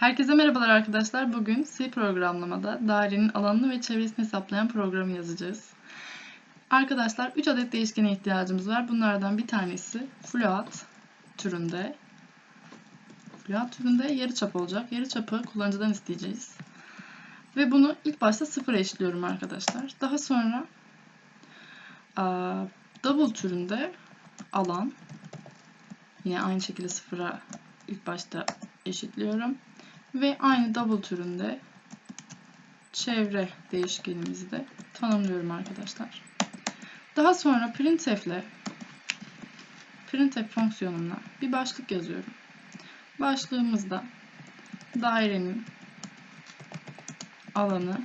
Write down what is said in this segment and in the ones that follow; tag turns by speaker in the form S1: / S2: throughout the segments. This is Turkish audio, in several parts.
S1: Herkese merhabalar arkadaşlar. Bugün C programlamada dairenin alanını ve çevresini hesaplayan programı yazacağız. Arkadaşlar 3 adet değişkene ihtiyacımız var. Bunlardan bir tanesi float türünde. Float türünde yarıçap olacak. Yarıçapı kullanıcıdan isteyeceğiz. Ve bunu ilk başta sıfıra eşitliyorum arkadaşlar. Daha sonra double türünde alan yine aynı şekilde sıfıra ilk başta eşitliyorum. Ve aynı double türünde çevre değişkenimizi de tanımlıyorum arkadaşlar. Daha sonra printf ile printf fonksiyonumla bir başlık yazıyorum. Başlığımızda dairenin alanı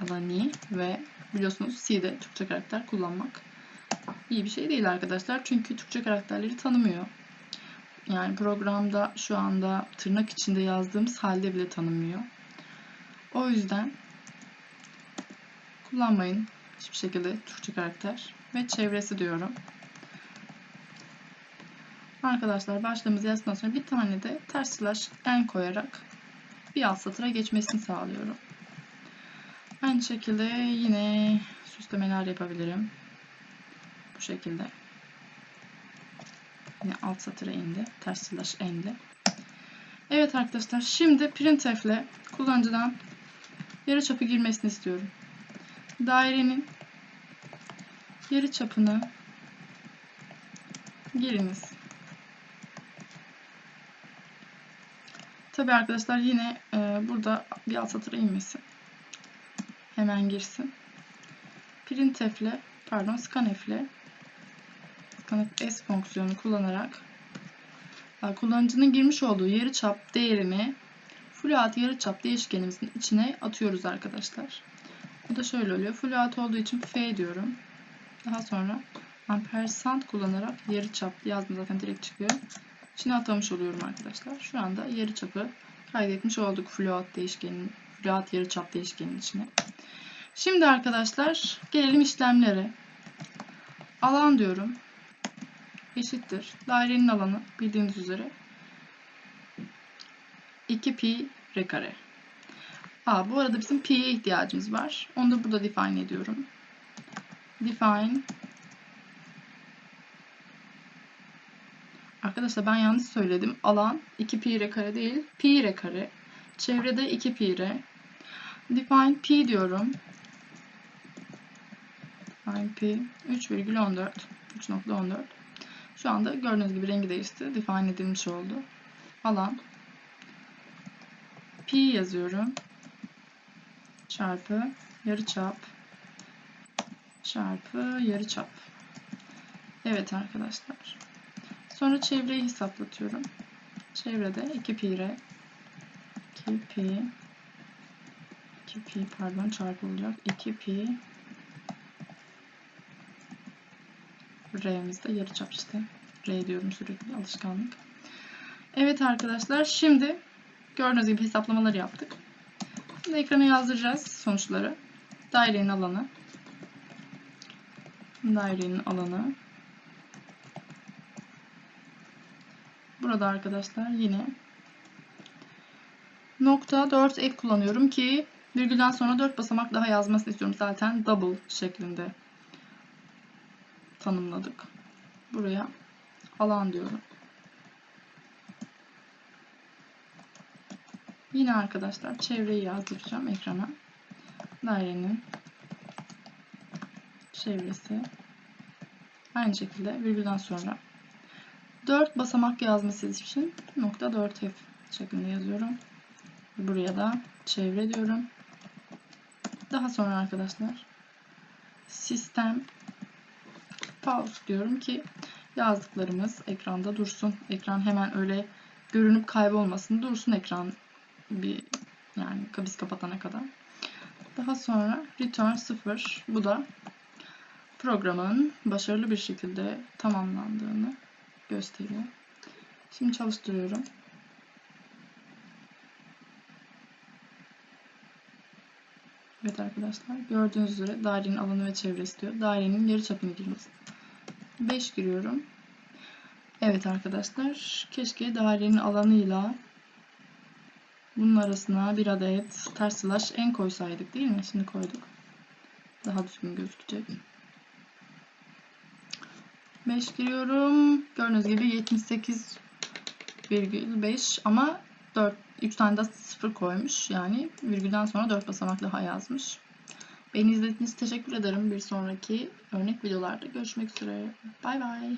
S1: alanı ve biliyorsunuz C'de Türkçe karakter kullanmak iyi bir şey değil arkadaşlar. Çünkü Türkçe karakterleri tanımıyor. Yani programda şu anda tırnak içinde yazdığımız halde bile tanımıyor. O yüzden kullanmayın hiçbir şekilde Türkçe karakter ve çevresi diyorum. Arkadaşlar başlığımızı yazdıktan sonra bir tane de ters slash n koyarak bir alt satıra geçmesini sağlıyorum. Aynı şekilde yine süslemeler yapabilirim. Bu şekilde. Yine alt satıra indi. Ters slash indi. Evet arkadaşlar şimdi printf ile kullanıcıdan yarıçapı girmesini istiyorum. Dairenin yarıçapını giriniz. Tabi arkadaşlar yine e, burada bir alt satıra inmesin. Hemen girsin. Printf ile pardon scanf ile kanıt s fonksiyonu kullanarak kullanıcının girmiş olduğu yarıçap değerini float yarıçap değişkenimizin içine atıyoruz arkadaşlar. Bu da şöyle oluyor. Float olduğu için f diyorum. Daha sonra ampersand kullanarak yarıçap yazdım zaten direkt çıkıyor. İçine atamış oluyorum arkadaşlar. Şu anda yarıçapı kaydetmiş olduk float değişkenin float yarıçap değişkenin içine. Şimdi arkadaşlar gelelim işlemlere. Alan diyorum eşittir. Dairenin alanı bildiğiniz üzere 2 pi r kare. Aa, bu arada bizim pi'ye ihtiyacımız var. Onu da burada define ediyorum. Define Arkadaşlar ben yanlış söyledim. Alan 2 pi r kare değil. Pi r kare. Çevrede 2 pi r. Define pi diyorum. Define pi 3,14 3.14 şu anda gördüğünüz gibi rengi değişti. Define edilmiş oldu. Alan pi yazıyorum. Çarpı yarıçap çarpı yarıçap. Evet arkadaşlar. Sonra çevreyi hesaplatıyorum. Çevrede 2 pi r 2 pi 2 pi pardon çarpı olacak. 2 pi R'mizde yarıçap işte. R diyorum sürekli alışkanlık. Evet arkadaşlar şimdi gördüğünüz gibi hesaplamaları yaptık. Şimdi ekrana yazdıracağız sonuçları. Dairenin alanı. Dairenin alanı. Burada arkadaşlar yine nokta 4 ek kullanıyorum ki virgülden sonra 4 basamak daha yazmasını istiyorum. Zaten double şeklinde tanımladık. Buraya alan diyorum. Yine arkadaşlar çevreyi yazdıracağım ekrana. Dairenin çevresi aynı şekilde virgülden sonra 4 basamak yazması için nokta 4 f şeklinde yazıyorum. Buraya da çevre diyorum. Daha sonra arkadaşlar sistem pause diyorum ki yazdıklarımız ekranda dursun. Ekran hemen öyle görünüp kaybolmasın. Dursun ekran bir yani biz kapatana kadar. Daha sonra return 0 bu da programın başarılı bir şekilde tamamlandığını gösteriyor. Şimdi çalıştırıyorum. Evet arkadaşlar gördüğünüz üzere dairenin alanı ve çevresi diyor. Dairenin yarı çapını giriniz. 5 giriyorum. Evet arkadaşlar keşke dairenin alanıyla Bunun arasına bir adet ters slash en koysaydık değil mi? Şimdi koyduk. Daha düzgün gözükecek. 5 giriyorum. Gördüğünüz gibi 78,5 ama 4 3 tane de 0 koymuş. Yani virgülden sonra 4 basamaklı ha yazmış. Beni izlediğiniz için teşekkür ederim. Bir sonraki örnek videolarda görüşmek üzere. Bay bay.